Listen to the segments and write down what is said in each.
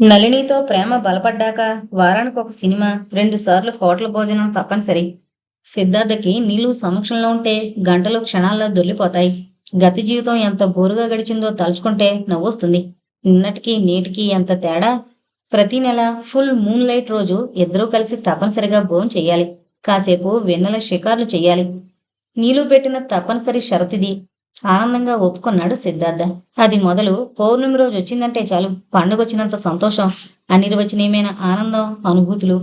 నళినితో ప్రేమ బలపడ్డాక వారానికి ఒక సినిమా రెండు సార్లు హోటల్ భోజనం తప్పనిసరి. సిద్ధార్థకి నీళ్ళు సమక్షంలో ఉంటే గంటలు క్షణాల్లో దొల్లిపోతాయి గత జీవితం ఎంత బోరుగా గడిచిందో తలుచుకుంటే నవ్వొస్తుంది. నిన్నటికి నేటికి ఎంత తేడా? ప్రతి నెల ఫుల్ మూన్ లైట్ రోజు ఇద్దరూ కలిసి తప్పనిసరిగా భోజనం చేయాలి. కాసేపు వెన్నెల షికార్లు చేయాలి. నీళ్ళు పెట్టిన తప్పనిసరి షరతిది ఆనందంగా ఒప్పుకున్నాడు సిద్ధార్థ. అది మొదలు పౌర్ణమి రోజు వచ్చిందంటే చాలు. పండుగొచ్చినంత సంతోషం. అనిర్వచనీయమైన ఆనందం అనుభూతులు.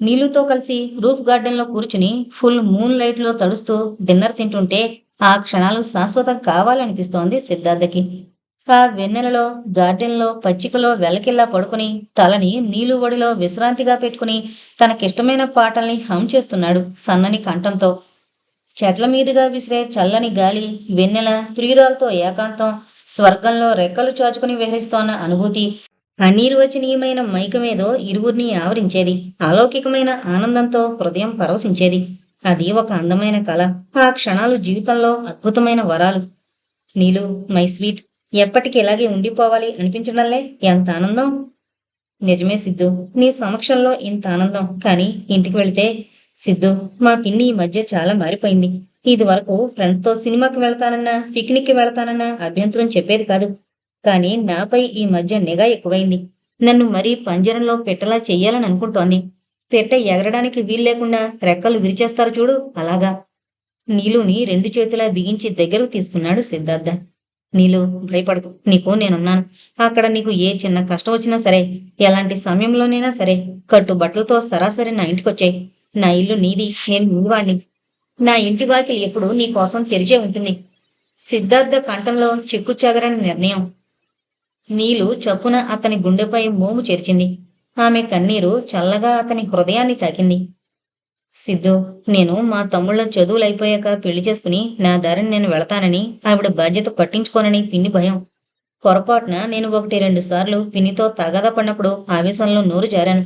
నీళ్ళుతో కలిసి రూఫ్ గార్డెన్లో కూర్చుని ఫుల్ మూన్ లైట్లో తడుస్తూ డిన్నర్ తింటుంటే ఆ క్షణాలు శాశ్వతం కావాలనిపిస్తోంది సిద్ధార్థకి. ఆ వెన్నెలలో గార్డెన్లో పచ్చికలో వెలకిల్లా పడుకుని తలని నీలు ఒడిలో విశ్రాంతిగా పెట్టుకుని తనకిష్టమైన పాటల్ని హమ్ చేస్తున్నాడు సన్నని కంఠంతో. చెట్ల మీదుగా విసిరే చల్లని గాలి వెన్నెల ప్రియురాలతో ఏకాంతం స్వర్గంలో రెక్కలు చాచుకుని విహరిస్తోన్న అనుభూతి అనిర్వచనీయమైన మైకమేదో ఇరువురిని ఆవరించేది అలౌకికమైన ఆనందంతో హృదయం పరవశించేది. అది ఒక అందమైన కళ. ఆ క్షణాలు జీవితంలో అద్భుతమైన వరాలు. నీలు మై స్వీట్ ఎప్పటికి ఇలాగే ఉండిపోవాలి అనిపించడంలే ఎంత ఆనందం? నిజమే సిద్ధు నీ సమక్షంలో ఇంత ఆనందం. కానీ ఇంటికి వెళితే సిద్ధు మా పిన్ని ఈ మధ్య చాలా మారిపోయింది. ఇది వరకు ఫ్రెండ్స్తో సినిమాకి వెళ్తానన్నా పిక్నిక్కి వెళ్తానన్నా అభ్యంతరం చెప్పేది కాదు. కానీ నాపై ఈ మధ్య నిఘా ఎక్కువైంది. నన్ను మరీ పంజరంలో పెట్టలా చెయ్యాలని అనుకుంటోంది. పెట్ట ఎగరడానికి వీల్లేకుండా రెక్కలు విరిచేస్తారు చూడు అలాగా. నీలుని రెండు చేతులా బిగించి దగ్గరకు తీసుకున్నాడు సిద్ధార్థ. నీలు భయపడకు నీకు నేనున్నాను. అక్కడ నీకు ఏ చిన్న కష్టం వచ్చినా సరే ఎలాంటి సమయంలోనైనా సరే కట్టు బట్టలతో సరాసరి నా ఇంటికొచ్చాయి. నా ఇల్లు నీది నేను నీవాణ్ణి. నా ఇంటి వాకిలి ఎప్పుడు నీ కోసం తెరిచే ఉంటుంది. సిద్ధార్థ కంఠంలో చిక్కు చెదరని నిర్ణయం. నీలు చప్పున అతని గుండెపై మోము చేర్చింది. ఆమె కన్నీరు చల్లగా అతని హృదయాన్ని తాకింది. సిద్ధు నేను మా తమ్ముళ్ళ చదువులు అయిపోయాక పెళ్ళి చేసుకుని నా దారిని నేను వెళతానని ఆవిడ బాధ్యత పట్టించుకోనని పిన్ని భయం. పొరపాటున నేను ఒకటి రెండు సార్లు పిన్నితో తగాదా పడినప్పుడు ఆవేశంలో నోరు జారాను.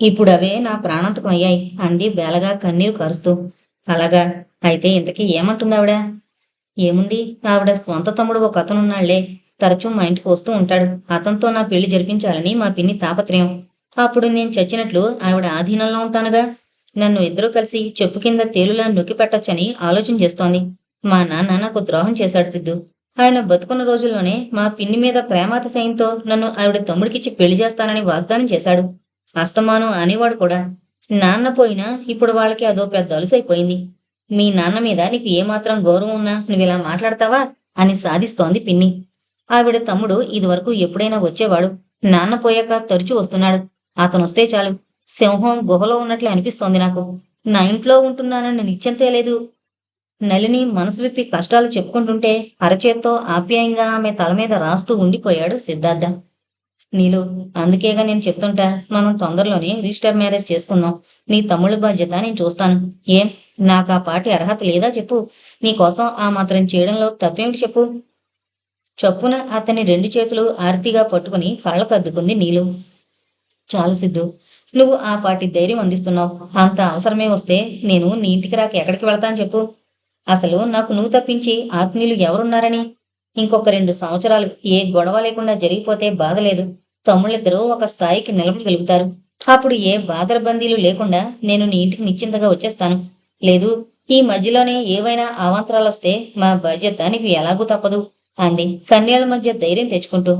ఇప్పుడు అవే నా ప్రాణాంతకం అయ్యాయి అంది బేలగా కన్నీరు కరుస్తూ. అలాగా? అయితే ఇంతకీ ఏమంటుంది ఆవిడ ఏముంది? ఆవిడ స్వంత తమ్ముడు ఒక అతనున్నాళ్ళే. తరచూ మా ఇంటికి వస్తూ ఉంటాడు. అతనితో నా పెళ్ళి జరిపించాలని మా పిన్ని తాపత్రయం. అప్పుడు నేను చచ్చినట్లు ఆవిడ ఆధీనంలో ఉంటానుగా? నన్ను ఇద్దరూ కలిసి చెప్పు కింద తేలులా నొక్కి పెట్టచ్చని ఆలోచన చేస్తోంది. మా నాన్న నాకు ద్రోహం చేశాడు సిద్ధు. ఆయన బతుకున్న రోజుల్లోనే మా పిన్ని మీద ప్రేమాతిశయంతో నన్ను ఆవిడ తమ్ముడికిచ్చి పెళ్ళి చేస్తానని వాగ్దానం చేశాడు. అస్తమానం అనేవాడు కూడా నాన్న పోయినా ఇప్పుడు వాళ్ళకి అదో పెద్ద అలుసైపోయింది మీ నాన్న మీద నీకు ఏమాత్రం గౌరవం ఉన్నా నువ్వు ఇలా మాట్లాడతావా? అని సాధిస్తోంది పిన్ని. ఆవిడ తమ్ముడు ఇదివరకు ఎప్పుడైనా వచ్చేవాడు. నాన్న పోయాక తరచూ వస్తున్నాడు. అతను వస్తే చాలు. సింహం గుహలో ఉన్నట్లు అనిపిస్తోంది నాకు. నా ఇంట్లో ఉంటున్నానని నిశ్చింతే లేదు. నలిని మనసు విప్పి కష్టాలు చెప్పుకుంటుంటే అరచేత్తో ఆప్యాయంగా ఆమె తల మీద రాస్తూ ఉండిపోయాడు సిద్ధార్థ. నీలు అందుకేగా నేను చెప్తుంటా మనం తొందరలోనే రిజిస్టర్ మ్యారేజ్ చేసుకుందాం. నీ తమ్ముళ్ళ బాధ్యత నేను చూస్తాను. ఏం? నాకు ఆ పాటి అర్హత లేదా చెప్పు. నీకోసం ఆ మాత్రం చేయడంలో తప్పేమిటి చెప్పు? చొప్పున అతని రెండు చేతులు ఆర్తిగా పట్టుకుని కళ్ళకద్దుకుంది నీలు. చాలు సిద్ధు నువ్వు ఆ పాటి ధైర్యం అందిస్తున్నావు. అంత అవసరమే వస్తే నేను నీ ఇంటికి రాక ఎక్కడికి వెళతాను చెప్పు. అసలు నాకు నువ్వు తప్పించి ఆత్మీయులు ఎవరున్నారని? ఇంకొక రెండు సంవత్సరాలు ఏ గొడవ లేకుండా జరిగిపోతే బాధ లేదు. తమ్ముళ్ళిద్దరూ ఒక స్థాయికి నిలబడగలుగుతారు. అప్పుడు ఏ బాదరబందీలు లేకుండా నేను నీ ఇంటికి నిశ్చింతగా వచ్చేస్తాను. లేదు ఈ మధ్యలోనే ఏవైనా అవాంతరాలు వస్తే మా బాధ్యత నీకు ఎలాగూ తప్పదు అంది కన్యల మధ్య ధైర్యం తెచ్చుకుంటూ.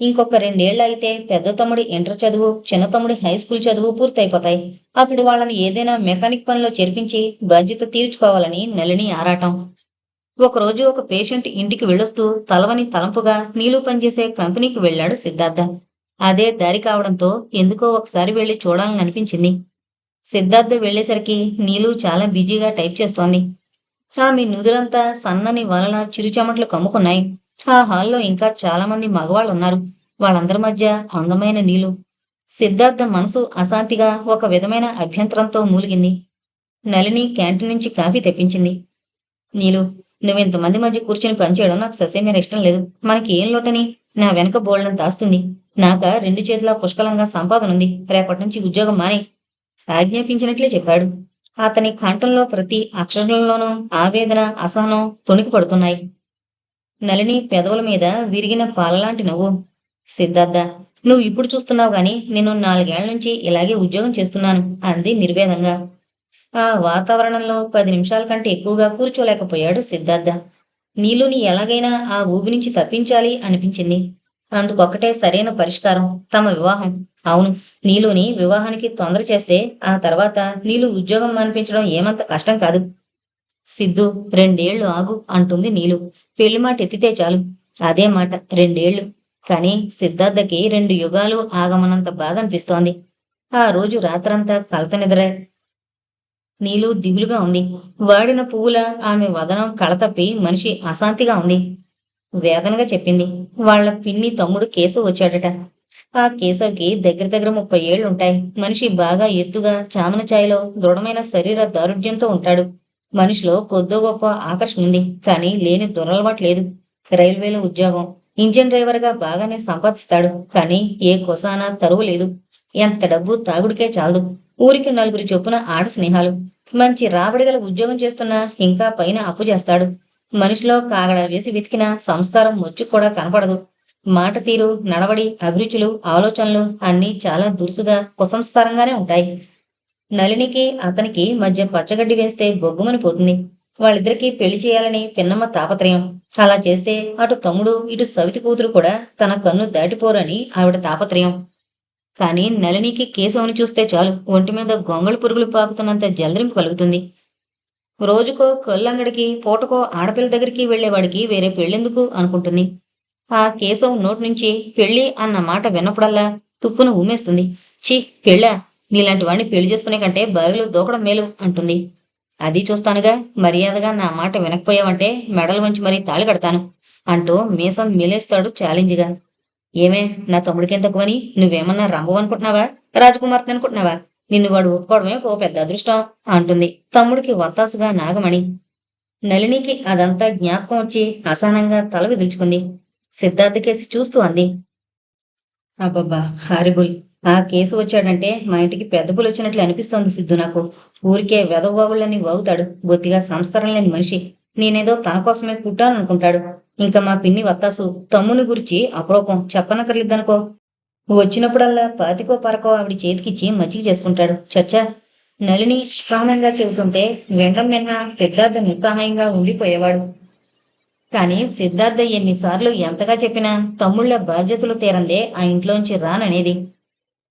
ఇంకొక రెండేళ్ళు అయితే పెద్ద తమ్ముడి ఇంటర్ చదువు చిన్న తమ్ముడి హై స్కూల్ చదువు పూర్తయిపోతాయి. అప్పుడు వాళ్ళని ఏదైనా మెకానిక్ పనిలో చేర్పించి బాధ్యత తీర్చుకోవాలని నలిని ఆరాటం. ఒకరోజు ఒక పేషెంట్ ఇంటికి వెళ్ళొస్తూ తలవని తలంపుగా నీలు పనిచేసే కంపెనీకి వెళ్ళాడు సిద్ధార్థ. అదే దారి కావడంతో ఎందుకో ఒకసారి వెళ్ళి చూడాలని అనిపించింది. సిద్ధార్థ వెళ్ళేసరికి నీలు చాలా బిజీగా టైప్ చేస్తోంది. ఆమె నుదురంతా సన్నని వలన చిరుచమట్లు కమ్ముకున్నాయి. ఆ హాల్లో ఇంకా చాలా మంది మగవాళ్ళు ఉన్నారు వాళ్ళందరి మధ్య అందమైన నీలు సిద్ధార్థ మనసు అశాంతిగా ఒక విధమైన అభ్యంతరంతో మూలిగింది. నలిని క్యాంటీన్ నుంచి కాఫీ తెప్పించింది. నీలు నువ్వింతమంది మధ్య కూర్చొని పనిచేయడం నాకు ససేమీర ఇష్టం లేదు. మనకి ఏం లోటని? నా వెనక బోల్డని తాస్తుంది నాక రెండు చేతుల పుష్కలంగా సంపాదన ఉంది. రేపటి నుంచి ఉద్యోగం మాని. ఆజ్ఞాపించినట్లే చెప్పాడు. అతని కంఠంలో ప్రతి అక్షరంలోనూ ఆవేదన అసహనం తొణికి పడుతున్నాయి నలిని పెదవుల మీద విరిగిన పాలలాంటి నవ్వు. సిద్ధార్థ నువ్వు ఇప్పుడు చూస్తున్నావు గాని నేను నాలుగేళ్ళ నుంచి ఇలాగే ఉద్యోగం చేస్తున్నాను అంది నిర్వేదంగా. ఆ వాతావరణంలో పది నిమిషాల కంటే ఎక్కువగా కూర్చోలేకపోయాడు సిద్ధార్థ. నీలుని ఎలాగైనా ఆ ఊబి నుంచి తప్పించాలి అనిపించింది. అందుకొక్కటే సరైన పరిష్కారం తమ వివాహం. అవును నీలుని వివాహానికి తొందర చేస్తే ఆ తర్వాత నీలు ఉద్యోగం మానిపించడం ఏమంత కష్టం కాదు. సిద్ధు రెండేళ్ళు ఆగు అంటుంది నీలు. పెళ్ళి మాట ఎత్తితే చాలు. అదే మాట రెండేళ్ళు. కానీ సిద్ధార్థకి రెండు యుగాలు ఆగమనంత బాధ అనిపిస్తోంది. ఆ రోజు రాత్రంతా కలత నిద్ర నీలు దిగులుగా ఉంది. వాడిన పువ్వుల ఆమె వదనం కళతప్పి మనిషి అశాంతిగా ఉంది. వేదనగా చెప్పింది. వాళ్ళ పిన్ని తమ్ముడు కేశవ్ వచ్చాడట. ఆ కేశవ్కి దగ్గర దగ్గర ముప్పై ఏళ్ళుంటాయి మనిషి బాగా ఎత్తుగా చామన ఛాయలో దృఢమైన శరీర దారుఢ్యంతో ఉంటాడు. మనిషిలో కొద్దో గొప్ప ఆకర్షణ ఉంది. కానీ లేని దురలవాటు లేదు. రైల్వేలో ఉద్యోగం. ఇంజిన్ డ్రైవర్గా బాగానే సంపాదిస్తాడు. కానీ ఏ కొసానా తరువు లేదు. ఎంత డబ్బు తాగుడికే చాలదు. ఊరికి నలుగురి చొప్పున ఆడ స్నేహాలు. మంచి రాబడిగల ఉద్యోగం చేస్తున్నా ఇంకా పైన అప్పు చేస్తాడు. మనిషిలో కాగడ వేసి వెతికిన సంస్కారం మొచ్చు కూడా కనపడదు. మాట తీరు నడవడి అభిరుచులు ఆలోచనలు అన్నీ చాలా దురుసుగా కుసంస్కారంగానే ఉంటాయి. నలినికి అతనికి మధ్య పచ్చగడ్డి వేస్తే బొగ్గుమని పోతుంది. వాళ్ళిద్దరికీ పెళ్ళి చేయాలని పిన్నమ్మ తాపత్రయం. అలా చేస్తే అటు తమ్ముడు ఇటు సవితి కూతురు కూడా తన కన్ను దాటిపోరని ఆవిడ తాపత్రయం. కానీ నలినికి కేశవుని చూస్తే చాలు. ఒంటి మీద గొంగళి పురుగులు పాకుతున్నంత జలరింపు కలుగుతుంది. రోజుకో కొల్లంగడికి పూటకో ఆడపిల్ల దగ్గరికి వెళ్ళేవాడికి వేరే పెళ్ళెందుకు అనుకుంటుంది. ఆ కేశవ్ నోటి నుంచి పెళ్ళి అన్న మాట విన్నప్పుడల్లా తుప్పున ఉమ్మేస్తుంది. ఛీ పెళ్ళా? నీలాంటి వాడిని పెళ్ళి చేసుకునే కంటే బావిలో దూకడం మేలు అంటుంది. అది చూస్తానుగా. మర్యాదగా నా మాట వినకపోయావంటే మెడలు వంచి మరీ తాళి కడతాను అంటూ మీసం మిలేస్తాడు ఛాలెంజ్గా. ఏమే నా తమ్ముడికేం తక్కువని నువ్వేమన్నా రంభం అనుకుంటున్నావా? రాజకుమార్తె అనుకుంటున్నావా? నిన్ను వాడు ఒప్పుకోవడమే ఓ పెద్ద అదృష్టం అంటుంది తమ్ముడికి వత్తాసుగా నాగమణి. నళినికి అదంతా జ్ఞాపకం వచ్చి అసహనంగా తల విదిల్చుకుంది. సిద్ధార్థ కేసి చూస్తూ అంది. అబ్బబ్బా హారిబుల్ ఆ కేసు వచ్చాడంటే మా ఇంటికి పెద్ద పులు వచ్చినట్లు అనిపిస్తోంది సిద్ధు నాకు. ఊరికే వెదవాగుళ్ళని వాగుతాడు. బొత్తిగా సంస్కారం లేని మనిషి. నేనేదో తన కోసమే పుట్టాననుకుంటాడు ఇంకా మా పిన్ని వత్తాసు తమ్ముని గురించి అపరూపం చెప్పనక్కర్లేదనుకో. వచ్చినప్పుడల్లా పాతికో పరకో ఆవిడ చేతికిచ్చి మజ్జిగ చేసుకుంటాడు. చచ్చా. నలిని శ్రామంగా చెబుతుంటే వెండం నిన్న సిద్ధార్థ నిస్సహాయంగా ఉండిపోయేవాడు. కానీ సిద్ధార్థ ఎన్నిసార్లు ఎంతగా చెప్పినా తమ్ముళ్ళ బాధ్యతలు తీరందే ఆ ఇంట్లోంచి రాననేది.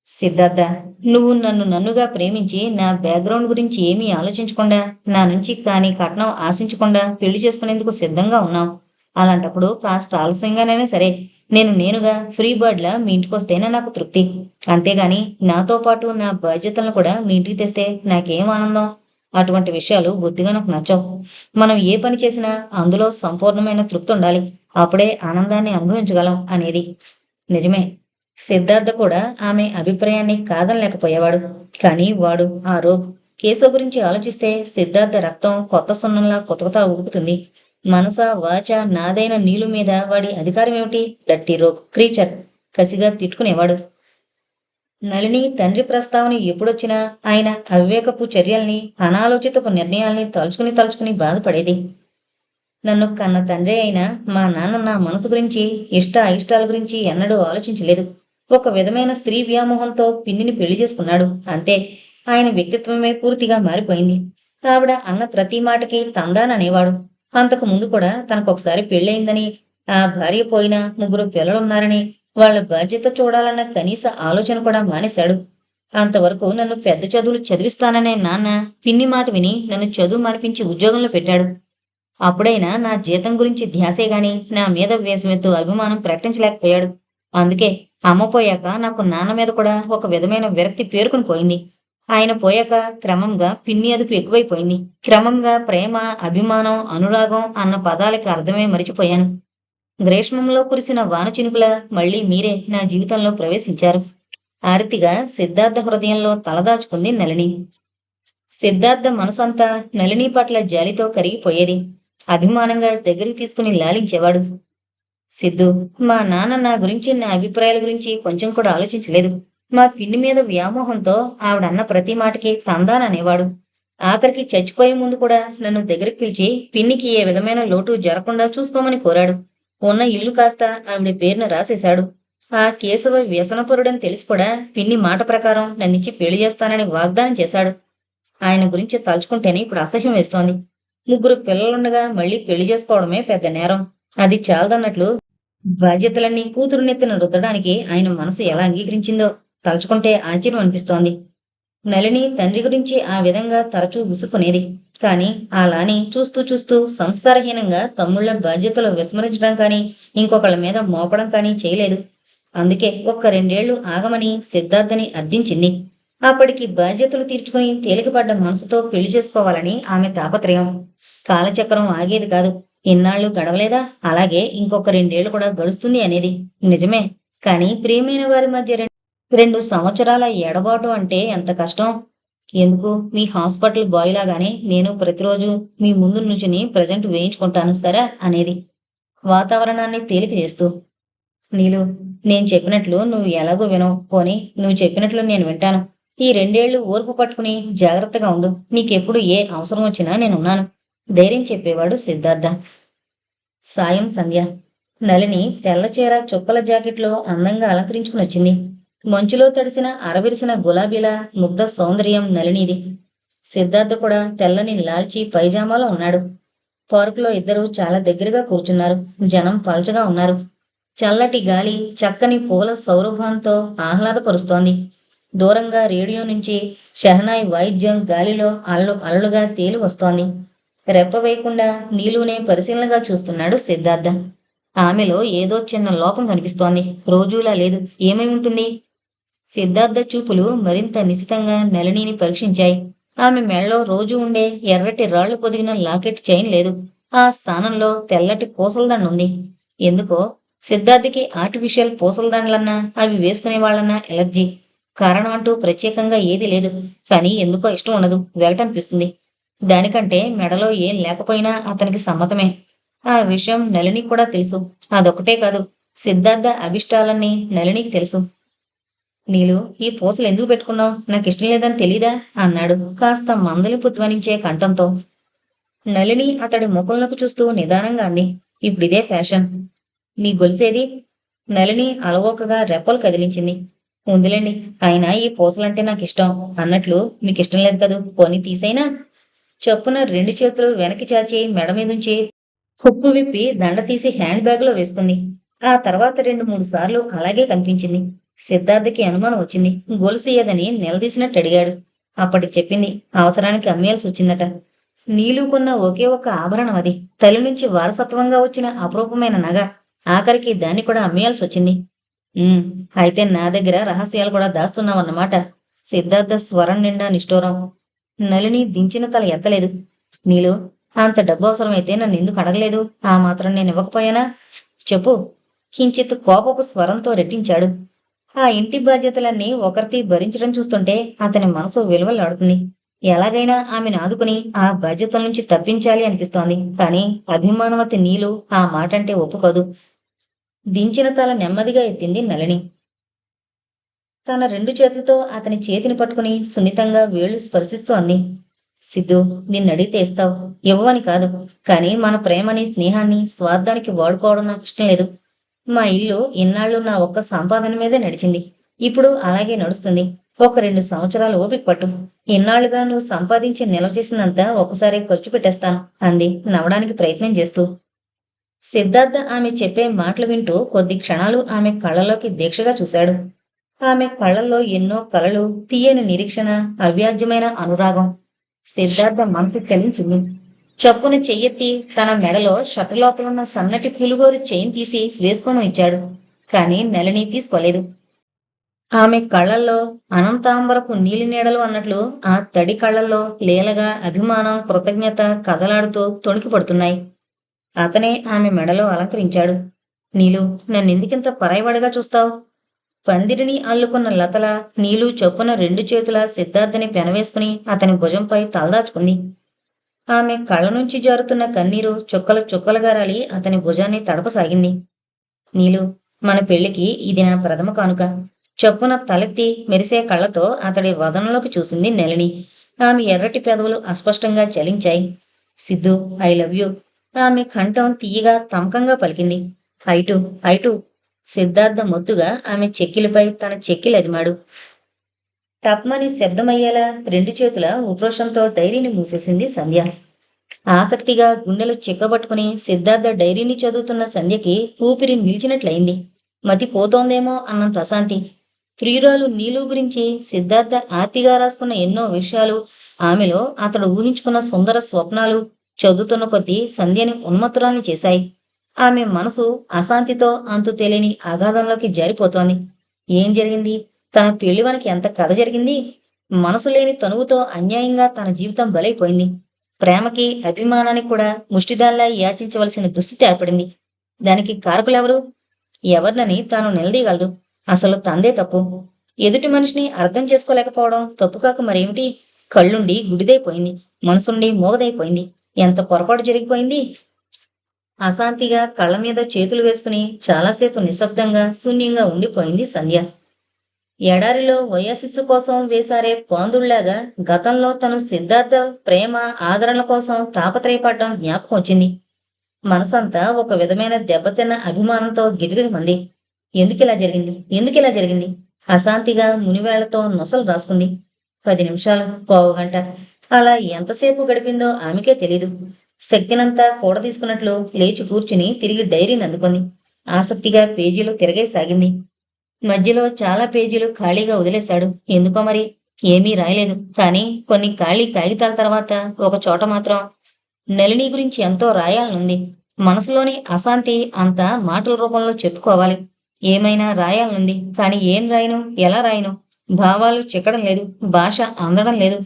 సిద్ధార్థ నువ్వు నన్ను నన్నుగా ప్రేమించి నా బ్యాక్గ్రౌండ్ గురించి ఏమీ ఆలోచించకుండా నా నుంచి కానీ కట్నం ఆశించకుండా పెళ్ళి చేసుకునేందుకు సిద్ధంగా ఉన్నావు. అలాంటప్పుడు కాస్త ఆలస్యంగానైనా సరే నేను నేనుగా ఫ్రీ బర్డ్లా మీ ఇంటికి వస్తేనే నాకు తృప్తి. అంతేగాని నాతో పాటు నా బాధ్యతలను కూడా మీ ఇంటికి తెస్తే నాకేం ఆనందం? అటువంటి విషయాలు బుద్ధిగా నాకు నచ్చవు. మనం ఏ పని చేసినా అందులో సంపూర్ణమైన తృప్తి ఉండాలి. అప్పుడే ఆనందాన్ని అనుభవించగలం అనేది. నిజమే. సిద్ధార్థ కూడా ఆమె అభిప్రాయాన్ని కాదనలేకపోయేవాడు. కానీ వాడు ఆ రోగ్. కేశవ్ గురించి ఆలోచిస్తే సిద్ధార్థ రక్తం కొత్త సున్నంలా కొత్తగా ఊగుతుంది మనస వాచ నాదైన నీళ్ళు మీద వాడి అధికారం ఏమిటి? డట్టి రోగ్ క్రీచర్ కసిగా తిట్టుకునేవాడు. నలిని తండ్రి ప్రస్తావన ఎప్పుడొచ్చినా ఆయన అవివేకపు చర్యల్ని అనాలోచితపు నిర్ణయాల్ని తలుచుకుని తలుచుకుని బాధపడేది. నన్ను కన్న తండ్రి అయినా మా నాన్న నా మనసు గురించి ఇష్ట అయిష్టాల గురించి ఎన్నడూ ఆలోచించలేదు. ఒక విధమైన స్త్రీ వ్యామోహంతో పిన్నిని పెళ్ళి చేసుకున్నాడు. అంతే ఆయన వ్యక్తిత్వమే పూర్తిగా మారిపోయింది. ఆవిడ అన్న ప్రతి మాటకి తందాననేవాడు. అంతకు ముందు కూడా తనకు ఒకసారి పెళ్ళయిందని ఆ భార్య పోయినా ముగ్గురు పిల్లలున్నారని వాళ్ళ బాధ్యత చూడాలన్న కనీస ఆలోచన కూడా మానేశాడు. అంతవరకు నన్ను పెద్ద చదువులు చదివిస్తాననే నాన్న పిన్ని మాట విని నన్ను చదువు మార్పించి ఉద్యోగంలో పెట్టాడు. అప్పుడైనా నా జీతం గురించి ధ్యాసే గాని నా మీద వేసమెత్తు అభిమానం ప్రకటించలేకపోయాడు. అందుకే అమ్మ పోయాక నాకు నాన్న మీద కూడా ఒక విధమైన విరక్తి పేరుకుని పోయింది. ఆయన పోయాక క్రమంగా పిన్ని అదుపు ఎక్కువైపోయింది. క్రమంగా ప్రేమ అభిమానం అనురాగం అన్న పదాలకి అర్థమే మరిచిపోయాను. గ్రీష్మంలో కురిసిన వాన చినుకుల మళ్ళీ మీరే నా జీవితంలో ప్రవేశించారు. ఆరతిగా సిద్ధార్థ హృదయంలో తలదాచుకుంది నలిని సిద్ధార్థ మనసంతా నలిని పట్ల జాలితో కరిగిపోయేది. అభిమానంగా దగ్గరికి తీసుకుని లాలించేవాడు. సిద్ధు మా నాన్న నా గురించి నా అభిప్రాయాల గురించి కొంచెం కూడా ఆలోచించలేదు. మా పిన్ని మీద వ్యామోహంతో ఆవిడన్న ప్రతి మాటకి తందాననేవాడు ఆఖరికి చచ్చిపోయే ముందు కూడా నన్ను దగ్గరికి పిలిచి పిన్నికి ఏ విధమైన లోటు జరగకుండా చూసుకోమని కోరాడు. ఉన్న ఇల్లు కాస్త ఆవిడ పేరున రాసేశాడు. ఆ కేశవ వ్యసనపరుడని తెలిసి కూడా పిన్ని మాట ప్రకారం నన్నిచ్చి పెళ్ళి చేస్తానని వాగ్దానం చేశాడు. ఆయన గురించి తలుచుకుంటేనే ఇప్పుడు అసహ్యం వేస్తోంది. ముగ్గురు పిల్లలుండగా మళ్ళీ పెళ్ళి చేసుకోవడమే పెద్ద నేరం. అది చాలదన్నట్లు బాధ్యతలన్నీ కూతురు నెత్తిన రుద్దడానికి ఆయన మనసు ఎలా అంగీకరించిందో తలుచుకుంటే ఆశ్చర్యం అనిపిస్తోంది. నలిని తండ్రి గురించి ఆ విధంగా తరచూ విసుక్కునేది. కాని అలాని చూస్తూ చూస్తూ సంస్కారహీనంగా తమ్ముళ్ళ బాధ్యతలు విస్మరించడం కానీ ఇంకొకళ్ళ మీద మోపడం కానీ చేయలేదు. అందుకే ఒక్క రెండేళ్ళు ఆగమని సిద్ధార్థని అర్థించింది. అప్పటికి బాధ్యతలు తీర్చుకుని తేలికపడ్డ మనసుతో పెళ్ళి చేసుకోవాలని ఆమె తాపత్రయం. కాలచక్రం ఆగేది కాదు. ఇన్నాళ్ళు గడవలేదా? అలాగే ఇంకొక రెండేళ్ళు కూడా గడుస్తుంది అనేది నిజమే. కానీ ప్రియమైన వారి మధ్య రెండు సంవత్సరాల ఎడబాటు అంటే ఎంత కష్టం? ఎందుకు? మీ హాస్పిటల్ బాయ్ లాగానే నేను ప్రతిరోజు మీ ముందు నుంచుని ప్రజెంట్ వేయించుకుంటాను సరే? అనేది వాతావరణాన్ని తేలిక చేస్తూ. నీలు నేను చెప్పినట్లు నువ్వు ఎలాగో వినవు పోని నువ్వు చెప్పినట్లు నేను వింటాను. ఈ రెండేళ్ళు ఓర్పు పట్టుకుని జాగ్రత్తగా ఉండు. నీకెప్పుడు ఏ అవసరం వచ్చినా నేనున్నాను ధైర్యం చెప్పేవాడు సిద్ధార్థ. సాయం సంధ్య. నలిని తెల్లచీర చుక్కల జాకెట్లో అందంగా అలంకరించుకుని వచ్చింది. మంచులో తడిసిన అరవిరిసిన గులాబీల ముగ్ధ సౌందర్యం నలినిది. సిద్ధార్థ కూడా తెల్లని లాల్చి పైజామాలో ఉన్నాడు. పార్కులో ఇద్దరు చాలా దగ్గరగా కూర్చున్నారు. జనం పలచగా ఉన్నారు. చల్లటి గాలి చక్కని పూల సౌరభంతో ఆహ్లాదపరుస్తోంది. దూరంగా రేడియో నుంచి షహనాయ్ వాయిద్యం గాలిలో అల్లు అలలుగా తేలి వస్తోంది. రెప్ప వేయకుండా నీలునే పరిశీలనగా చూస్తున్నాడు సిద్ధార్థ. ఆమెలో ఏదో చిన్న లోపం కనిపిస్తోంది. రోజూలా లేదు. ఏమై ఉంటుంది? సిద్ధార్థ చూపులు మరింత నిశితంగా నళినిని పరీక్షించాయి. ఆమె మెడలో రోజు ఉండే ఎర్రటి రాళ్ళు పొదిగిన లాకెట్ చైన్ లేదు. ఆ స్థానంలో తెల్లటి పూసలదండ ఉంది. ఎందుకో? సిద్ధార్థకి ఆర్టిఫిషియల్ పూసలదండలన్నా అవి వేసుకునే వాళ్ళన్నా ఎలర్జీ. కారణం అంటూ ప్రత్యేకంగా ఏదీ లేదు. కానీ ఎందుకో ఇష్టం ఉండదు. వెగటనిపిస్తుంది. దానికంటే మెడలో ఏం లేకపోయినా అతనికి సమ్మతమే. ఆ విషయం నలిని కూడా తెలుసు. అదొకటే కాదు. సిద్ధార్థ అభిష్టాలన్నీ నలినికి తెలుసు. నీలు ఈ పూసలు ఎందుకు పెట్టుకున్నావు? నాకు ఇష్టం లేదని తెలీదా? అన్నాడు కాస్త మందలిపు ధ్వనించే కంఠంతో. నళిని అతడి ముఖంలోకి చూస్తూ నిదానంగా అంది. ఇప్పుడిదే ఫ్యాషన్. నీ గొలిసేది? నలిని అలవోకగా రెప్పలు కదిలించింది. ఉందిలేండి అయినా ఈ పూసలంటే నాకు ఇష్టం అన్నట్లు మీకు ఇష్టం లేదు కదూ? పోనీ తీసైనా. చొప్పున రెండు చేతులు వెనక్కి చాచి మెడ మీదుంచి హుక్కు విప్పి దండ తీసి హ్యాండ్ బ్యాగ్లో వేసుకుంది. ఆ తర్వాత రెండు మూడు సార్లు అలాగే కనిపించింది. సిద్ధార్థకి అనుమానం వచ్చింది. గొలుసియ్యదని నిలదీసినట్టు అడిగాడు. అప్పటికి చెప్పింది అవసరానికి అమ్మేయాల్సి వచ్చిందట. నీలు కొన్న ఒకే ఒక్క ఆభరణం అది. తల్లి నుంచి వారసత్వంగా వచ్చిన అపరూపమైన నగ. ఆఖరికి దాన్ని కూడా అమ్మేయాల్సి వచ్చింది. అయితే నా దగ్గర రహస్యాలు కూడా దాస్తున్నావన్నమాట. సిద్ధార్థ స్వరం నిండా నిష్ఠూరం. నలిని దించిన తల ఎత్తలేదు. నీలు అంత డబ్బు అవసరమైతే నన్ను ఎందుకు అడగలేదు? ఆ మాత్రం నేను ఇవ్వకపోయానా? చెప్పు. కించిత్ కోపపు స్వరంతో రెట్టించాడు. ఆ ఇంటి బాధ్యతలన్నీ ఒకరితి భరించడం చూస్తుంటే అతని మనసు విలువలాడుతుంది. ఎలాగైనా ఆమెను ఆదుకుని ఆ బాధ్యతల నుంచి తప్పించాలి అనిపిస్తోంది. కానీ అభిమానవతి నీలు ఆ మాట అంటే ఒప్పుకోదు. దించిన తల నెమ్మదిగా ఎత్తింది నళిని. తన రెండు చేతులతో అతని చేతిని పట్టుకుని సున్నితంగా వేళ్ళు స్పర్శిస్తూ అంది సిద్ధు నిన్నడిగితే ఇస్తావు. ఇవ్వని కాదు. కానీ మన ప్రేమని స్నేహాన్ని స్వార్థానికి వాడుకోవడం నాకు ఇష్టం లేదు. మా ఇల్లు ఇన్నాళ్ళు నా ఒక్క సంపాదన మీదే నడిచింది. ఇప్పుడు అలాగే నడుస్తుంది. ఒక రెండు సంవత్సరాలు ఓపిక పట్టు. ఇన్నాళ్ళుగా నువ్వు సంపాదించి నిల్వ చేసినంత ఒకసారి ఖర్చు పెట్టేస్తాను అంది నవ్వడానికి ప్రయత్నం చేస్తూ. సిద్ధార్థ ఆమె చెప్పే మాటలు వింటూ కొద్ది క్షణాలు ఆమె కళ్ళలోకి దీక్షగా చూశాడు. ఆమె కళ్ళల్లో ఎన్నో కలలు తీయని నిరీక్షణ అవ్యాజ్యమైన అనురాగం. సిద్ధార్థ మనసు చలించింది చప్పున చెయ్యెత్తి తన మెడలో షర్టు లోపల ఉన్న సన్నటి పులుగోరు చైన్ తీసి వేసుకొని ఇచ్చాడు. కాని నెలని తీసుకోలేదు. ఆమె కళ్ళల్లో అనంతాంబరపు నీలి నీడలు అన్నట్లు ఆ తడి కళ్ళల్లో లీలగా అభిమానం కృతజ్ఞత కదలాడుతూ తొణికి పడుతున్నాయి అతనే ఆమె మెడలో అలంకరించాడు. నీలు నన్నెందుకింత పరాయివాడిగా చూస్తావు? పందిరిని అల్లుకున్న లతల నీలు చొప్పున రెండు చేతుల సిద్ధార్థని పెనవేసుకుని అతని భుజంపై తలదాచుకుంది. ఆమె కళ్ళ నుంచి జారుతున్న కన్నీరు చుక్కలు చుక్కలుగా రాలి అతని భుజాన్ని తడపసాగింది. నీలు మన పెళ్ళికి ఇది నా ప్రథమ కానుక. చొప్పున తలెత్తి మెరిసే కళ్ళతో అతడి వదనంలోకి చూసింది నెలని. ఆమె ఎర్రటి పెదవులు అస్పష్టంగా చలించాయి. Siddhu I love you. ఆమె కంఠం తీయగా తమకంగా పలికింది. ఐటు ఐటు సిద్ధార్థ మొత్తుగా ఆమె చెక్కిలిపై తన చెక్కిలదిమాడు. టప్మని శబ్దమయ్యేలా రెండు చేతుల ఉక్రోషంతో డైరీని మూసేసింది సంధ్య. ఆసక్తిగా గుండెలు చిక్కబట్టుకుని సిద్ధార్థ డైరీని చదువుతున్న సంధ్యకి ఊపిరి నిలిచినట్లయింది. మతి పోతోందేమో అన్నంత అశాంతి. ప్రియురాలు నీలు గురించి సిద్ధార్థ ఆర్తిగా రాసుకున్న ఎన్నో విషయాలు ఆమెలో అతడు ఊహించుకున్న సుందర స్వప్నాలు చదువుతున్న కొద్దీ సంధ్యని ఉన్మత్తురాల్ని చేశాయి. ఆమె మనసు అశాంతితో అంతు తెలియని అగాధంలోకి జారిపోతోంది. ఏం జరిగింది? తన పెళ్ళివనికి ఎంత కథ జరిగింది? మనసు లేని తనువుతో అన్యాయంగా తన జీవితం బలైపోయింది. ప్రేమకి అభిమానానికి కూడా ముష్టిదాల్లా యాచించవలసిన దుస్థితి ఏర్పడింది. దానికి కారకులెవరు? ఎవరినని తాను నిలదీయగలదు. అసలు తందే తప్పు. ఎదుటి మనిషిని అర్థం చేసుకోలేకపోవడం తప్పు కాక మరేమిటి? కళ్ళుండి గుడిదైపోయింది. మనసుండి మోగదైపోయింది. ఎంత పొరపాటు జరిగిపోయింది? అశాంతిగా కళ్ళ మీద చేతులు వేసుకుని చాలాసేపు నిశ్శబ్దంగా శూన్యంగా ఉండిపోయింది సంధ్య. ఎడారిలో వయసిస్సు కోసం వేసారే పాందుళ్ళాగా గతంలో తను సిద్ధార్థ ప్రేమ ఆదరణ కోసం తాపత్రయపడ్డం జ్ఞాపకం వచ్చింది. మనసంతా ఒక విధమైన దెబ్బతిన్న అభిమానంతో గిజగిజమంది ఎందుకిలా జరిగింది? ఎందుకిలా జరిగింది? అశాంతిగా మునివేళ్ళతో నొసలు రాసుకుంది. పది నిమిషాలు పావుగంట అలా ఎంతసేపు గడిపిందో ఆమెకే తెలీదు. శక్తినంతా కూడదీసుకున్నట్లు లేచి కూర్చుని తిరిగి డైరీని అందుకుంది. ఆసక్తిగా పేజీలు తిరగేసాగింది. మధ్యలో చాలా పేజీలు ఖాళీగా వదిలేశాడు. ఎందుకో మరి? ఏమీ రాయలేదు. కానీ కొన్ని ఖాళీ కాగితాల తర్వాత ఒక చోట మాత్రం నలిని గురించి ఎంతో రాయాలనుంది. మనసులోని అశాంతి అంతా మాటల రూపంలో చెప్పుకోవాలి. ఏమైనా రాయాలనుంది. కానీ ఏం రాయను? ఎలా రాయను? భావాలు చిక్కడం లేదు. భాష అందడం లేదు.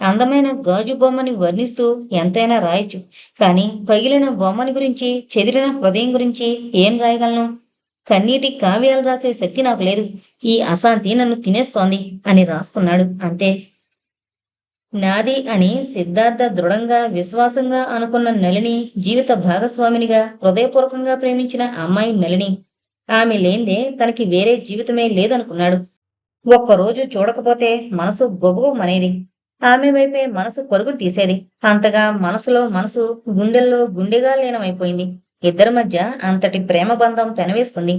అందమైన గాజు బొమ్మని వర్ణిస్తూ ఎంతైనా రాయొచ్చు. కానీ పగిలిన బొమ్మని గురించి చెదిరిన హృదయం గురించి ఏం రాయగలను? కన్నీటి కావ్యాలు రాసే శక్తి నాకు లేదు. ఈ అశాంతి నన్ను తినేస్తోంది అని రాసుకున్నాడు అంతే. నాది అని సిద్ధార్థ దృఢంగా విశ్వాసంగా అనుకున్న నలిని జీవిత భాగస్వామినిగా హృదయపూర్వకంగా ప్రేమించిన అమ్మాయి నలిని ఆమె లేందే తనకి వేరే జీవితమే లేదనుకున్నాడు. ఒక్కరోజు చూడకపోతే మనసు గొబగొమనేది ఆమె వైపే మనసు పరుగులు తీసేది. అంతగా మనసులో మనసు గుండెల్లో గుండెగా లీనమైపోయింది. ఇద్దరి మధ్య అంతటి ప్రేమ బంధం పెనవేస్తుంది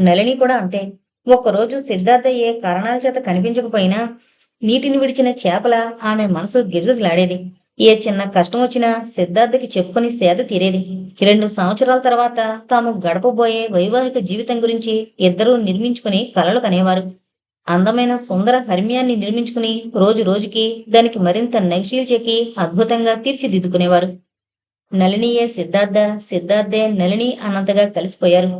నలిని కూడా అంతే. ఒక్కరోజు సిద్ధార్థ ఏ కారణాల చేత కనిపించకపోయినా నీటిని విడిచిన చేపల ఆమె మనసు గిజగిజలాడేది. ఏ చిన్న కష్టం వచ్చినా సిద్ధార్థకి చెప్పుకుని సేద తీరేది. రెండు సంవత్సరాల తర్వాత తాము గడపబోయే వైవాహిక జీవితం గురించి ఇద్దరూ నిర్మించుకుని కలలు కనేవారు. అందమైన సుందర హర్మ్యాన్ని నిర్మించుకుని రోజు రోజుకి దానికి మరింత నగిశీలు చెక్కి అద్భుతంగా తీర్చిదిద్దుకునేవారు. నళినియే సిద్ధార్థ సిద్ధార్థే నళిని అన్నంతగా కలిసిపోయారు.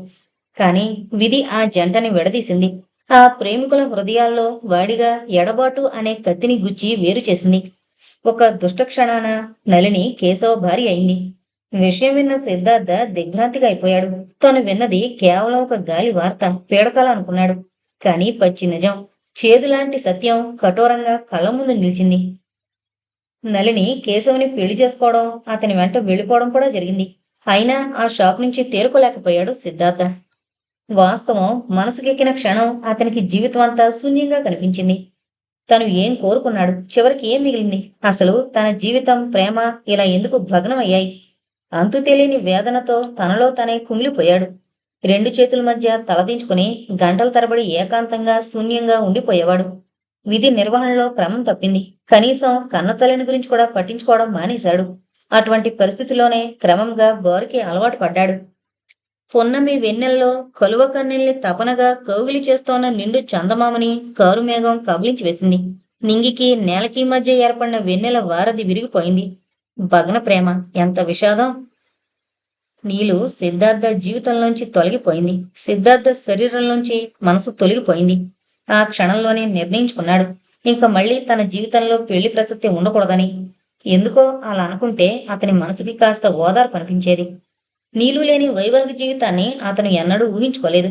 కానీ విధి ఆ జంటని విడదీసింది. ఆ ప్రేమికుల హృదయాల్లో వాడిగా ఎడబాటు అనే కత్తిని గుచ్చి వేరు చేసింది. ఒక దుష్ట క్షణాన నలిని కేశవ భార్య అయింది. విషయం విన్న సిద్ధార్థ దిగ్భ్రాంతిగా అయిపోయాడు. తను విన్నది కేవలం ఒక గాలి వార్త పీడకల అనుకున్నాడు. కాని పచ్చి నిజం చేదులాంటి సత్యం కఠోరంగా కళ్ళ ముందు నిలిచింది. నలిని కేశవుని పెళ్ళి చేసుకోవడం అతని వెంట వెళ్ళిపోవడం కూడా జరిగింది. అయినా ఆ షాక్ నుంచి తేరుకోలేకపోయాడు సిద్ధార్థ. వాస్తవం మనసుకెక్కిన క్షణం అతనికి జీవితం అంతా శూన్యంగా కనిపించింది. తను ఏం కోరుకున్నాడు? చివరికి ఏం మిగిలింది? అసలు తన జీవితం ప్రేమ ఇలా ఎందుకు భగ్నం అయ్యాయి అంతు తెలియని వేదనతో తనలో తనే కుమిలిపోయాడు. రెండు చేతుల మధ్య తలదించుకుని గంటల తరబడి ఏకాంతంగా శూన్యంగా ఉండిపోయేవాడు. విధి నిర్వహణలో క్రమం తప్పింది. కనీసం కన్నతల్లిని గురించి కూడా పట్టించుకోవడం మానేశాడు. అటువంటి పరిస్థితిలోనే క్రమంగా బోరికి అలవాటు పడ్డాడు. పున్నమి వెన్నెల్లో కలువ కన్నెల్ని తపనగా కౌగిలి చేస్తోన్న నిండు చందమామని కారుమేఘం కబలించి వేసింది. నింగికి నేలకి మధ్య ఏర్పడిన వెన్నెల వారధి విరిగిపోయింది. భగ్న ప్రేమ ఎంత విషాదం! నీలు సిద్ధార్థ జీవితంలోంచి తొలగిపోయింది. సిద్ధార్థ శరీరంలోంచి మనసు తొలగిపోయింది. ఆ క్షణంలోనే నిర్ణయించుకున్నాడు. ఇంకా మళ్ళీ తన జీవితంలో పెళ్ళి ప్రసక్తి ఉండకూడదని. ఎందుకో అలా అనుకుంటే అతని మనసుకి కాస్త ఓదార్పు అనిపించేది. నీళ్ళు లేని వైవాహిక జీవితాన్ని అతను ఎన్నడూ ఊహించుకోలేదు.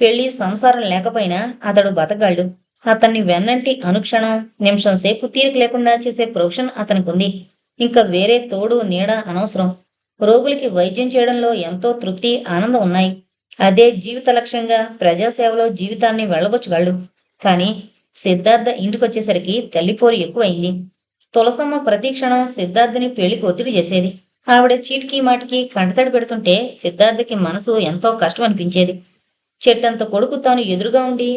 పెళ్ళి సంసారం లేకపోయినా అతడు బతకగలడు. అతన్ని వెన్నంటి అనుక్షణం నిమిషం సేపు తీరిక లేకుండా చేసే ప్రొఫెషన్ అతనికుంది. ఇంకా వేరే తోడు నీడ అనవసరం. రోగులకి వైద్యం చేయడంలో ఎంతో తృప్తి ఆనందం ఉన్నాయి. అదే జీవిత లక్ష్యంగా ప్రజాసేవలో జీవితాన్ని వెళ్ళబొచ్చుగాళ్ళు కానీ సిద్ధార్థ ఇంటికొచ్చేసరికి తల్లిపోరు ఎక్కువైంది. తులసమ్మ ప్రతి క్షణం సిద్ధార్థని పెళ్ళికి ఒత్తిడి చేసేది. ఆవిడ చీటికి మాటికి కంటతడి పెడుతుంటే సిద్ధార్థకి మనసు ఎంతో కష్టం అనిపించేది చెట్టంత కొడుకు తాను ఎదురుగా ఉండి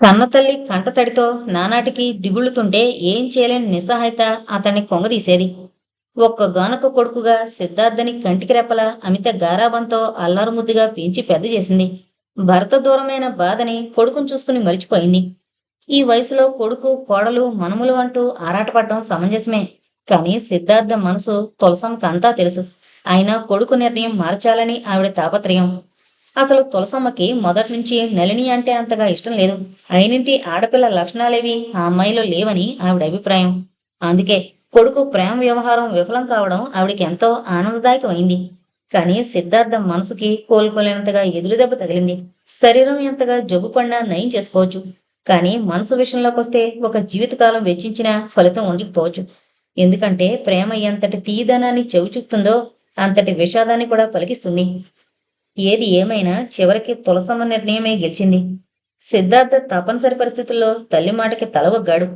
కన్నతల్లి కంటతడితో నానాటికి దిగుళ్ళుతుంటే ఏం చేయలేని నిస్సహాయత అతన్ని కొంగదీసేది ఒక్క గానక కొడుకుగా సిద్ధార్థని కంటికి రెప్పల అమిత గారాబంతో అల్లారుముద్దుగా పెంచి పెద్ద చేసింది. భర్త దూరమైన బాధని కొడుకును చూసుకుని మరిచిపోయింది. ఈ వయసులో కొడుకు కోడలు మనుములు అంటూ ఆరాటపడడం సమంజసమే. కానీ సిద్ధార్థ మనసు తులసమ్మకంతా తెలుసు. అయినా కొడుకు నిర్ణయం మార్చాలని ఆవిడ తాపత్రయం. అసలు తులసమ్మకి మొదటి నుంచి నలిని అంటే అంతగా ఇష్టం లేదు. అయినింటి ఆడపిల్ల లక్షణాలేవి ఆ అమ్మాయిలో లేవని ఆవిడ అభిప్రాయం. అందుకే కొడుకు ప్రేమ వ్యవహారం విఫలం కావడం ఆవిడకి ఎంతో ఆనందదాయకమైంది. కానీ సిద్ధార్థ మనసుకి కోలుకోలేనంతగా ఎదురు దెబ్బ తగిలింది. శరీరం ఎంతగా జబ్బు పడినా నయం చేసుకోవచ్చు. కానీ మనసు విషయంలోకి వస్తే ఒక జీవితకాలం వెచ్చించిన ఫలితం ఉండకపోవచ్చు. ఎందుకంటే ప్రేమ ఎంతటి తీయిదనాన్ని చెవి చూపుతుందో అంతటి విషాదాన్ని కూడా పలికిస్తుంది. ఏది ఏమైనా చివరికి తులసమ్మ నిర్ణయమే గెలిచింది. సిద్ధార్థ తప్పనిసరి పరిస్థితుల్లో తల్లి మాటకి తలవగ్గాడు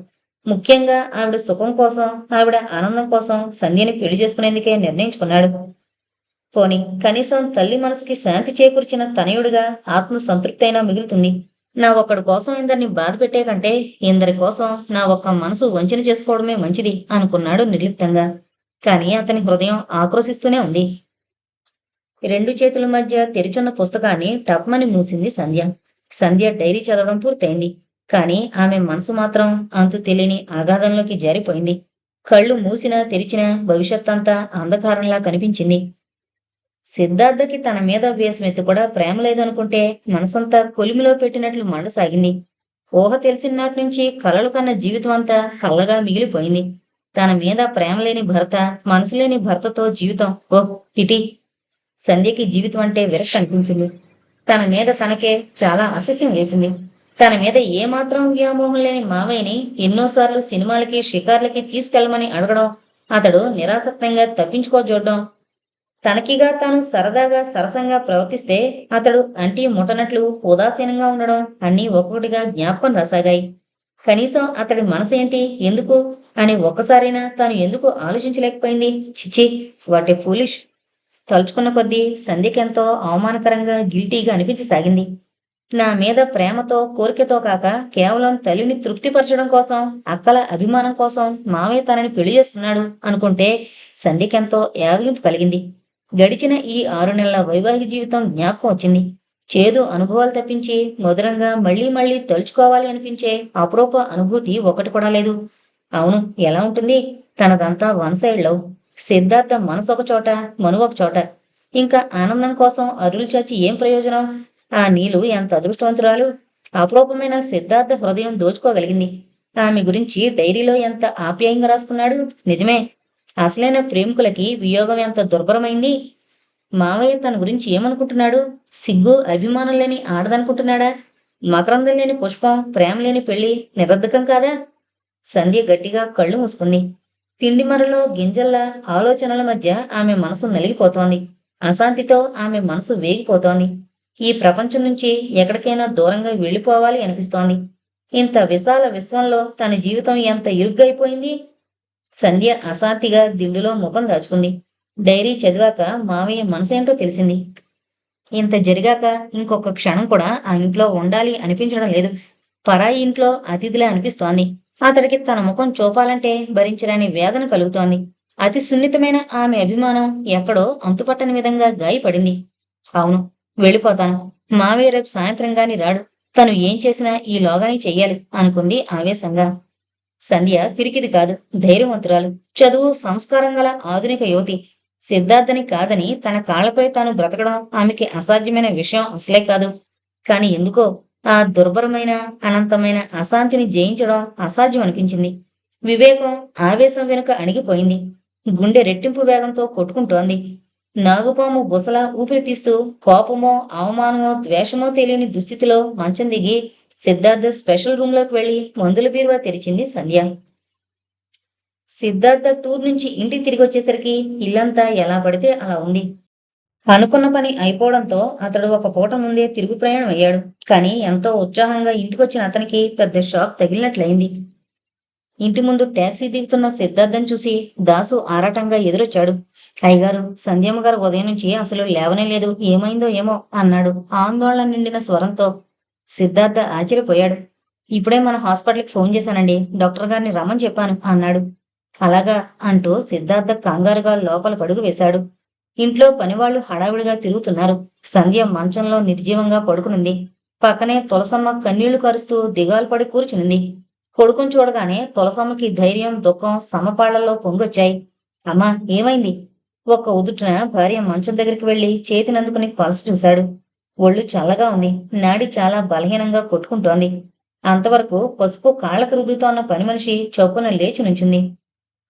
ముఖ్యంగా ఆవిడ సుఖం కోసం ఆవిడ ఆనందం కోసం సంధ్యని పెళ్ళి చేసుకునేందుకే నిర్ణయించుకున్నాడు. పోని కనీసం తల్లి మనసుకి శాంతి చేకూర్చిన తనయుడిగా ఆత్మ సంతృప్తైనా అయినా మిగులుతుంది. నా ఒక్కడి కోసం ఇందరిని బాధ పెట్టే కంటే ఇందరి కోసం నా ఒక్క మనసు వంచన చేసుకోవడమే మంచిది అనుకున్నాడు నిర్లిప్తంగా. కానీ అతని హృదయం ఆక్రోశిస్తూనే ఉంది. రెండు చేతుల మధ్య తెరిచున్న పుస్తకాన్ని టప్మని మూసింది సంధ్య. సంధ్య డైరీ చదవడం పూర్తయింది. కానీ ఆమె మనసు మాత్రం అంతు తెలియని ఆగాధంలోకి జారిపోయింది. కళ్ళు మూసినా తెరిచినా భవిష్యత్తంతా అంధకారంలా కనిపించింది. సిద్ధార్థకి తన మీద వేసమెత్తి కూడా ప్రేమ లేదనుకుంటే మనసంతా కొలిమిలో పెట్టినట్లు మండసాగింది. ఊహ తెలిసినాటి నుంచి కలలు కన్న జీవితం అంతా కళ్ళగా మిగిలిపోయింది. తన మీద ప్రేమ లేని భర్త మనసు లేని భర్తతో జీవితం. Oh pity. సంధ్యకి జీవితం అంటే విరక్తి అనిపించింది. తన మీద తనకే చాలా అసహ్యం వేసింది. తన మీద ఏమాత్రం వ్యామోహం లేని మావయ్యని ఎన్నోసార్లు సినిమాలకి షికార్లకి తీసుకెళ్ళమని అడగడం అతడు నిరాసక్తంగా తప్పించుకో చూడడం తనకిగా తాను సరదాగా సరసంగా ప్రవర్తిస్తే అతడు అంటి ముట్టనట్లు ఉదాసీనంగా ఉండడం అన్నీ ఒక్కొక్కటిగా జ్ఞాపకం రాసాగాయి. కనీసం అతడి మనసేంటి ఎందుకు అని ఒక్కసారైనా తాను ఎందుకు ఆలోచించలేకపోయింది? చిచ్చి వాటి ఫూలిష్. తలుచుకున్న కొద్దీ సంధ్యకెంతో అవమానకరంగా గిల్టీగా అనిపించసాగింది. నా మీద ప్రేమతో కోరికతో కాక కేవలం తల్లిని తృప్తిపరచడం కోసం అక్కల అభిమానం కోసం మావయ్య తనని పెళ్ళి చేసుకున్నాడు అనుకుంటే సంధ్యకెంతో యావగింపు కలిగింది. గడిచిన ఈ ఆరు నెలల వైవాహిక జీవితం జ్ఞాపకం వచ్చింది. చేదు అనుభవాలు తప్పించి మధురంగా మళ్ళీ మళ్ళీ తలుచుకోవాలి అనిపించే అపరూప అనుభూతి ఒకటి కూడా లేదు. అవును ఎలా ఉంటుంది? తనదంతా వన్ సైడ్ లవ్. సిద్ధార్థ మనసు ఒక చోట మను ఒక చోట. ఇంకా ఆనందం కోసం అరులు చాచి ఏం ప్రయోజనం? ఆ నీలు ఎంత అదృష్టవంతురాలు? అపరూపమైన సిద్ధార్థ హృదయం దోచుకోగలిగింది. ఆమె గురించి డైరీలో ఎంత ఆప్యాయంగా రాసుకున్నాడు? నిజమే అసలైన ప్రేమికులకి వియోగం ఎంత దుర్భరమైంది? మావయ్య తన గురించి ఏమనుకుంటున్నాడు? సిగ్గు అభిమానం లేని ఆడదనుకుంటున్నాడా? మకరందం లేని పుష్పం ప్రేమ లేని పెళ్ళి నిరర్ధకం కాదా? సంధ్య గట్టిగా కళ్ళు మూసుకుంది. పిండి మరలో గింజల్లా ఆలోచనల మధ్య ఆమె మనసు నలిగిపోతోంది. అశాంతితో ఆమె మనసు వేగిపోతోంది. ఈ ప్రపంచం నుంచి ఎక్కడికైనా దూరంగా వెళ్ళిపోవాలి అనిపిస్తోంది. ఇంత విశాల విశ్వంలో తన జీవితం ఎంత ఇరుగ్గైపోయింది? సంధ్య అశాంతిగా దిండులో ముఖం దాచుకుంది. డైరీ చదివాక మావయ్య మనసేంటో తెలిసింది. ఇంత జరిగాక ఇంకొక క్షణం కూడా ఆ ఇంట్లో ఉండాలి అనిపించడం లేదు. పరాయి ఇంట్లో అతిథిలా అనిపిస్తోంది. అతడికి తన ముఖం చూపాలంటే భరించరాని వేదన కలుగుతోంది. అతి సున్నితమైన ఆమె అభిమానం ఎక్కడో అంతుపట్టని విధంగా గాయపడింది. అవును వెళ్ళిపోతాను. మావయ్య రేపు సాయంత్రం గాని రాడు. తను ఏం చేసినా ఈలోగానే చెయ్యాలి అనుకుంది ఆవేశంగా. సంధ్య పిరికిది కాదు ధైర్యవంతురాలు. చదువు సంస్కారం గల ఆధునిక యువతి. సిద్ధార్థని కాదని తన కాళ్ళపై తాను బ్రతకడం ఆమెకి అసాధ్యమైన విషయం అసలే కాదు. కాని ఎందుకో ఆ దుర్భరమైన అనంతమైన అశాంతిని జయించడం అసాధ్యం అనిపించింది. వివేకం ఆవేశం వెనుక అణిగిపోయింది. గుండె రెట్టింపు వేగంతో కొట్టుకుంటోంది. నాగుపాము బుసలా ఊపిరి తీస్తూ కోపమో అవమానమో ద్వేషమో తెలియని దుస్థితిలో మంచం దిగి సిద్ధార్థ స్పెషల్ రూమ్లోకి వెళ్ళి మందుల బీరువా తెరిచింది సంధ్య. సిద్ధార్థ టూర్ నుంచి ఇంటికి తిరిగి వచ్చేసరికి ఇల్లంతా ఎలా పడితే అలా ఉంది. అనుకున్న పని అయిపోవడంతో అతడు ఒక పూట ముందే తిరుగు ప్రయాణం అయ్యాడు. కానీ ఎంతో ఉత్సాహంగా ఇంటికొచ్చిన అతనికి పెద్ద షాక్ తగిలినట్లయింది. ఇంటి ముందు టాక్సీ దిగుతున్న సిద్ధార్థం చూసి దాసు ఆరాటంగా ఎదురొచ్చాడు. అయ్యగారు సంధ్యమ్మ గారు ఉదయం నుంచి అసలు లేవనే లేదు. ఏమైందో ఏమో అన్నాడు. ఆందోళన నిండిన స్వరంతో సిద్ధార్థ ఆశ్చర్యపోయాడు. ఇప్పుడే మన హాస్పిటల్కి ఫోన్ చేశానండి. డాక్టర్ గారిని రమ్మని చెప్పాను అన్నాడు. అలాగా అంటూ సిద్ధార్థ కంగారుగా లోపల పడుగు వేశాడు. ఇంట్లో పనివాళ్ళు హడావిడిగా తిరుగుతున్నారు. సంధ్య మంచంలో నిర్జీవంగా పడుకునుంది. పక్కనే తులసమ్మ కన్నీళ్ళు కరుస్తూ దిగాలు పడి కూర్చునింది. కొడుకును చూడగానే తులసమ్మకి ధైర్యం దుఃఖం సమపాళ్ళలో పొంగొచ్చాయి. అమ్మా ఏమైంది? ఒక్క ఉదుటిన భార్య మంచం దగ్గరికి వెళ్ళి చేతినందుకుని పలస చూశాడు. ఒళ్ళు చల్లగా ఉంది. నాడి చాలా బలహీనంగా కొట్టుకుంటోంది. అంతవరకు పసుపు కాళ్ళకు రుద్దుతోన్న పని మనిషి చొప్పున లేచి నుంచుంది.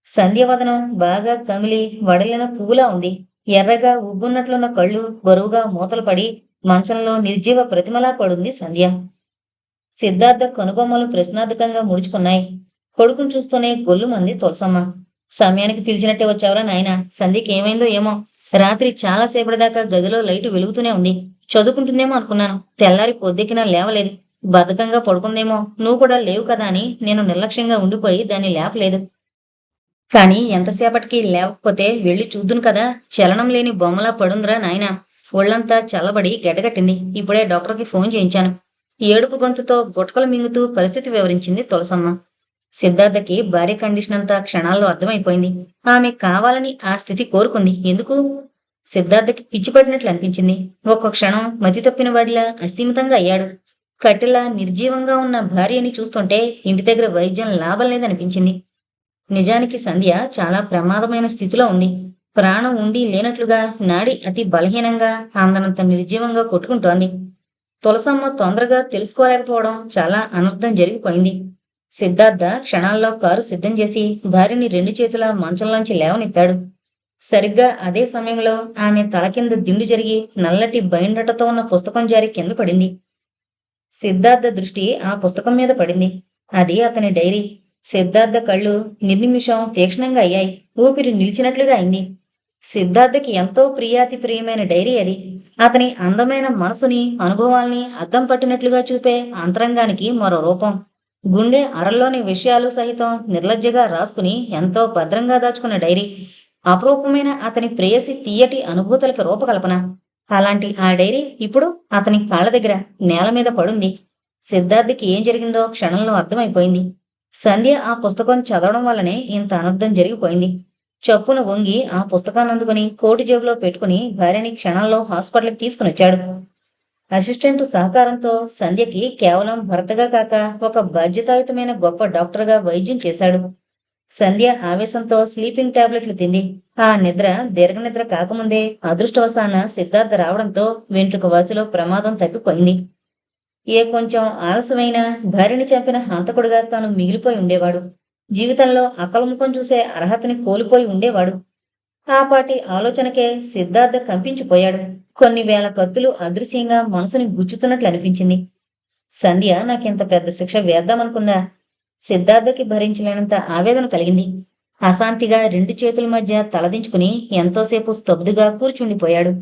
సంధ్యవదనం బాగా కమిలి వడలిన పువ్వులా ఉంది. ఎర్రగా ఉబ్బున్నట్లున్న కళ్ళు బరువుగా మూతలు పడి మంచంలో నిర్జీవ ప్రతిమలా పడుంది సంధ్య. సిద్ధార్థ కనుబొమ్మలు ప్రశ్నార్థకంగా ముడుచుకున్నాయి. కొడుకును చూస్తూనే గొల్లుమంది తులసమ్మ. సమయానికి పిలిచినట్టే వచ్చావురా నాయన. సంధ్యకి ఏమైందో ఏమో. రాత్రి చాలా సేపటిదాకా గదిలో లైటు వెలుగుతూనే ఉంది. చదువుకుంటుందేమో అనుకున్నాను. తెల్లారి పొద్దెక్కినా లేవలేదు. బద్ధకంగా పడుకుందేమో. నువ్వు కూడా లేవు కదా అని నేను నిర్లక్ష్యంగా ఉండిపోయి దాన్ని లేపలేదు. కానీ ఎంతసేపటికి లేవకపోతే వెళ్ళి చూద్దును కదా. చలనం లేని బొమ్మలా పడుందిరా నాయనా. ఒళ్ళంతా చల్లబడి గడ్డగట్టింది ఇప్పుడే డాక్టర్కి ఫోన్ చేయించాను. ఏడుపు గొంతుతో గుటకలు మింగుతూ పరిస్థితి వివరించింది తులసమ్మ. సిద్ధార్థకి భార్య కండిషన్ అంతా క్షణాల్లో అర్థమైపోయింది. ఆమె కావాలని ఆ స్థితి కోరుకుంది. ఎందుకు? సిద్ధార్థకి పిచ్చిపడినట్లు అనిపించింది. ఒక్క క్షణం మతి తప్పిన వాడిలా అస్థిమితంగా అయ్యాడు. కట్టెలా నిర్జీవంగా ఉన్న భార్యని చూస్తుంటే ఇంటి దగ్గర వైద్యం లాభం లేదనిపించింది. నిజానికి సంధ్య చాలా ప్రమాదమైన స్థితిలో ఉంది. ప్రాణం ఉండి లేనట్లుగా నాడి అతి బలహీనంగా అందనంత నిర్జీవంగా కొట్టుకుంటోంది. తులసమ్మ తొందరగా తెలుసుకోలేకపోవడం చాలా అనర్థం జరిగిపోయింది. సిద్ధార్థ క్షణాల్లో కారు సిద్ధం చేసి భార్యని రెండు చేతుల మంచంలోంచి లేవనెత్తాడు. సరిగ్గా అదే సమయంలో ఆమె తల కింద దిండు జరిగి నల్లటి బైండటతో ఉన్న పుస్తకం జారి కింద పడింది. సిద్ధార్థ దృష్టి ఆ పుస్తకం మీద పడింది. అది అతని డైరీ. సిద్ధార్థ కళ్ళు నిర్నిమిషం తీక్షణంగా అయ్యాయి. ఊపిరి నిలిచినట్లుగా అయింది. సిద్ధార్థకి ఎంతో ప్రియాతి ప్రియమైన డైరీ అది. అతని అందమైన మనసుని అనుభవాల్ని అద్దం పట్టినట్లుగా చూపే అంతరంగానికి మరో రూపం. గుండె అరల్లోని విషయాలు సహితం నిర్లజ్జగా రాసుకుని ఎంతో భద్రంగా దాచుకున్న డైరీ. అపరూపమైన అతని ప్రేయసి తీయటి అనుభూతులకు రూపకల్పన. అలాంటి ఆ డైరీ ఇప్పుడు అతని కాళ్ళ దగ్గర నేల మీద పడుంది. సిద్ధార్థకి ఏం జరిగిందో క్షణంలో అర్థమైపోయింది. సంధ్య ఆ పుస్తకం చదవడం వల్లనే ఇంత అనర్థం జరిగిపోయింది. చప్పున వంగి ఆ పుస్తకాన్ని అందుకుని కోటి జేబులో పెట్టుకుని భార్యని క్షణాల్లో హాస్పిటల్కి తీసుకుని వచ్చాడు అసిస్టెంట్ సహకారంతో సంధ్యకి కేవలం భర్తగా కాక ఒక బాధ్యతాయుతమైన గొప్ప డాక్టర్గా వైద్యం చేశాడు. సంధ్య ఆవేశంతో స్లీపింగ్ టాబ్లెట్లు తింది. ఆ నిద్ర దీర్ఘనిద్ర కాకముందే అదృష్టవశాన సిద్ధార్థ రావడంతో వెంట్రుక వాసిలో ప్రమాదం తప్పిపోయింది. ఏ కొంచెం ఆలస్యమైన భార్యని చంపిన హంతకుడుగా తాను మిగిలిపోయి ఉండేవాడు. జీవితంలో అకలముఖం చూసే అర్హతని కోల్పోయి ఉండేవాడు. ఆపాటి ఆలోచనకే సిద్ధార్థ కంపించిపోయాడు. కొన్ని వేల కత్తులు అదృశ్యంగా మనసుని గుచ్చుతున్నట్లు అనిపించింది. సంధ్య నాకింత పెద్ద శిక్ష వేద్దామనుకుందా? సిద్ధార్థకి భరించలేనంత ఆవేదన కలిగింది. అశాంతిగా రెండు చేతుల మధ్య తలదించుకుని ఎంతోసేపు స్తబ్దుగా కూర్చుండిపోయాడు.